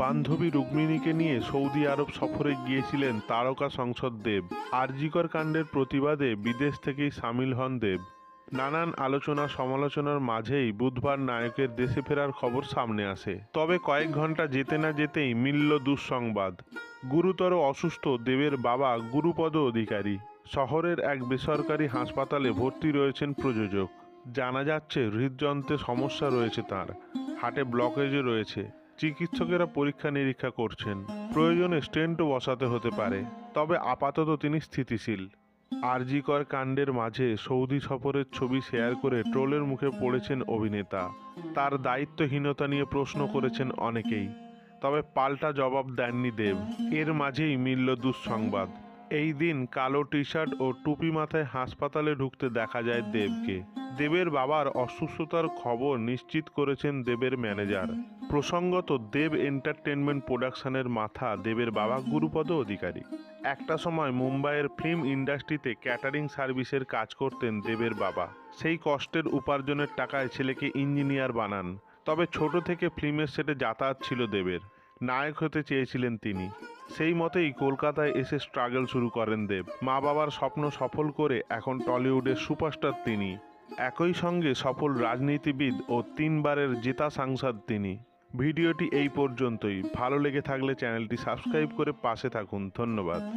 বান্ধবী রুক্মিণীকে নিয়ে সৌদি আরব সফরে গিয়েছিলেন তারকা সংসদ দেব। আরজিকর কাণ্ডের প্রতিবাদে বিদেশ থেকেই সামিল হন দেব। নানান আলোচনা সমালোচনার মাঝেই বুধবার নায়কের দেশে ফেরার খবর সামনে আসে। তবে কয়েক ঘণ্টা যেতে না যেতেই মিলল দুঃসংবাদ। গুরুতর অসুস্থ দেবের বাবা গুরুপদ অধিকারী। শহরের এক বেসরকারি হাসপাতালে ভর্তি রয়েছেন প্রযোজক। জানা যাচ্ছে, হৃদযন্ত্রে সমস্যা রয়েছে তার। হাটে ব্লকেজও রয়েছে। চিকিৎসকেরা পরীক্ষা নিরীক্ষা করছেন। প্রয়োজনে স্টেন্টও বসাতে হতে পারে। তবে আপাতত তিনি স্থিতিশীল। আরজিকর কাণ্ডের মাঝে সৌদি সফরের ছবি শেয়ার করে ট্রোলের মুখে পড়েছেন অভিনেতা। তার দায়িত্বহীনতা নিয়ে প্রশ্ন করেছেন অনেকেই। তবে পাল্টা জবাব দেননি দেব। এর মাঝেই মিলল দুঃসংবাদ। এই দিন কালো টি শার্ট ও টুপি মাথায় হাসপাতালে ঢুকতে দেখা যায় দেবকে। দেবের বাবার অসুস্থতার খবর নিশ্চিত করেছেন দেবের ম্যানেজার। প্রসঙ্গত, দেব এন্টারটেনমেন্ট প্রোডাকশনের মাথা দেবের বাবা গুরুপদ অধিকারী। একটা সময় মুম্বাইয়ের ফিল্ম ইন্ডাস্ট্রিতে ক্যাটারিং সার্ভিসের কাজ করতেন দেবের বাবা। সেই কষ্টের উপার্জনের টাকায় ছেলেকে ইঞ্জিনিয়ার বানান। তবে ছোট থেকে ফিল্মের সেটে যাতায়াত ছিল দেবের। নায়ক হতে চেয়েছিলেন তিনি। সেই মতেই কলকাতায় এসে স্ট্রাগল শুরু করেন দেব। মা বাবার স্বপ্ন সফল করে এখন টলিউডের সুপারস্টার তিনি। একই সঙ্গে সফল রাজনীতিবিদ ও তিনবারের জেতা সাংসদ তিনি। ভিডিওটি এই পর্যন্তই। ভালো লেগে থাকলে চ্যানেলটি সাবস্ক্রাইব করে পাশে থাকুন। ধন্যবাদ।